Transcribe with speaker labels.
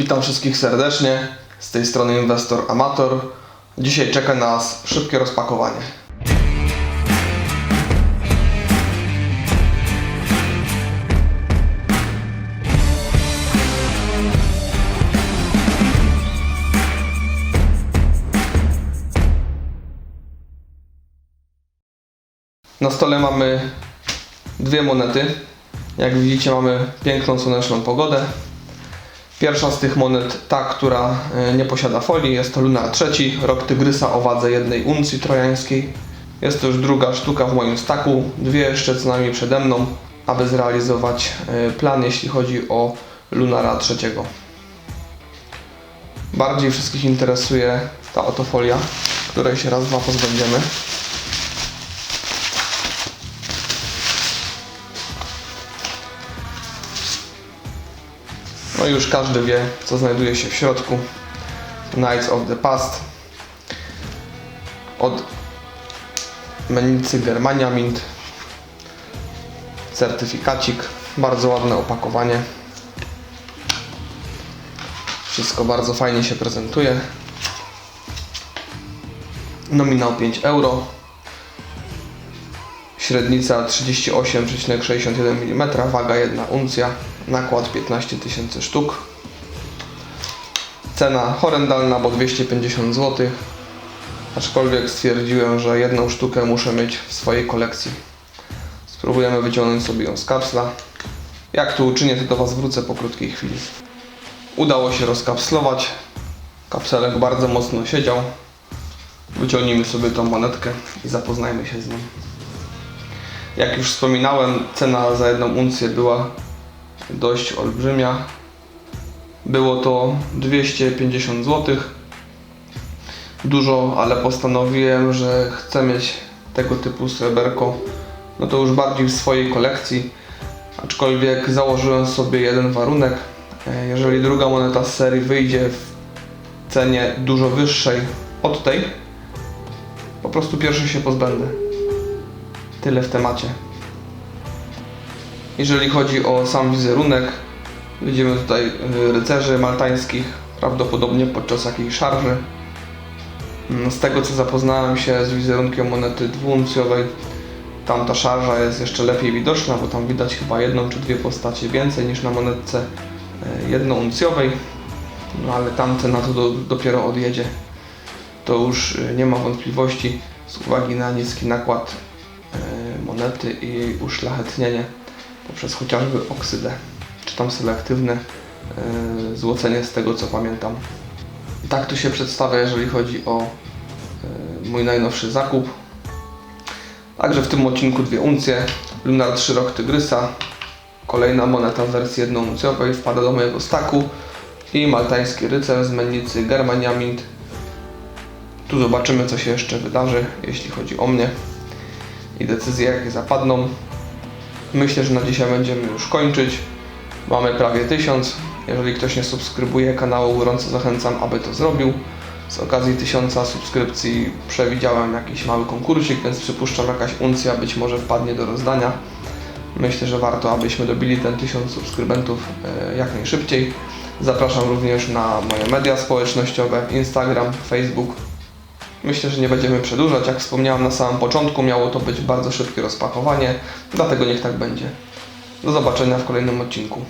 Speaker 1: Witam wszystkich serdecznie. Z tej strony inwestor amator. Dzisiaj czeka nas szybkie rozpakowanie. Na stole mamy dwie monety. Jak widzicie mamy piękną słoneczną pogodę. Pierwsza z tych monet, ta, która e, nie posiada folii, jest to Lunar trzeci, rok tygrysa o wadze jednej uncji trojańskiej. Jest to już druga sztuka w moim staku, dwie jeszcze co najmniej przede mną, aby zrealizować e, plan, jeśli chodzi o Lunara trzeciego. Bardziej wszystkich interesuje ta oto folia, której się raz, dwa pozbędziemy. No już każdy wie, co znajduje się w środku. Knights of the Past. Od mennicy Germania Mint. Certyfikacik. Bardzo ładne opakowanie. Wszystko bardzo fajnie się prezentuje. Nominał 5 euro. Średnica 38,61 mm, waga 1 uncja, nakład 15 tysięcy sztuk. Cena horrendalna, bo 250 zł. Aczkolwiek stwierdziłem, że jedną sztukę muszę mieć w swojej kolekcji. Spróbujemy wyciągnąć sobie ją z kapsla. Jak to uczynię, to do Was wrócę po krótkiej chwili. Udało się rozkapslować. Kapselek bardzo mocno siedział. Wyciągnijmy sobie tą monetkę i zapoznajmy się z nią. Jak już wspominałem, cena za jedną uncję była dość olbrzymia. Było to 250 zł. Dużo, ale postanowiłem, że chcę mieć tego typu sreberko, no to już bardziej w swojej kolekcji. Aczkolwiek założyłem sobie jeden warunek. Jeżeli druga moneta z serii wyjdzie w cenie dużo wyższej od tej, po prostu pierwszy się pozbędę. Tyle w temacie. Jeżeli chodzi o sam wizerunek, widzimy tutaj y, rycerzy maltańskich, prawdopodobnie podczas jakiejś szarży. Mm, Z tego co zapoznałem się z wizerunkiem monety dwuuncjowej, tam ta szarża jest jeszcze lepiej widoczna, bo tam widać chyba jedną czy dwie postacie więcej niż na monetce y, jednouncjowej. No ale tam cena to do, dopiero odjedzie. To już y, nie ma wątpliwości z uwagi na niski nakład monety i jej uszlachetnienie poprzez chociażby oksydę, czy tam selektywne e, złocenie z tego co pamiętam. I tak tu się przedstawia, jeżeli chodzi o e, mój najnowszy zakup. Także w tym odcinku dwie uncje, Lunar 3 Rok Tygrysa, kolejna moneta w wersji jednouncjowej wpada do mojego staku. I maltański rycerz z mennicy Germania Mint tu zobaczymy, co się jeszcze wydarzy, jeśli chodzi o mnie i decyzje, jakie zapadną. Myślę, że na dzisiaj będziemy już kończyć. Mamy prawie 1000. Jeżeli ktoś nie subskrybuje kanału, gorąco zachęcam, aby to zrobił. Z okazji 1000 subskrypcji przewidziałem jakiś mały konkursik, więc przypuszczam jakaś uncja być może wpadnie do rozdania. Myślę, że warto, abyśmy dobili ten 1000 subskrybentów e, jak najszybciej. Zapraszam również na moje media społecznościowe, Instagram, Facebook, Myślę, że nie będziemy przedłużać. Jak wspomniałem na samym początku, miało to być bardzo szybkie rozpakowanie, dlatego niech tak będzie. Do zobaczenia w kolejnym odcinku.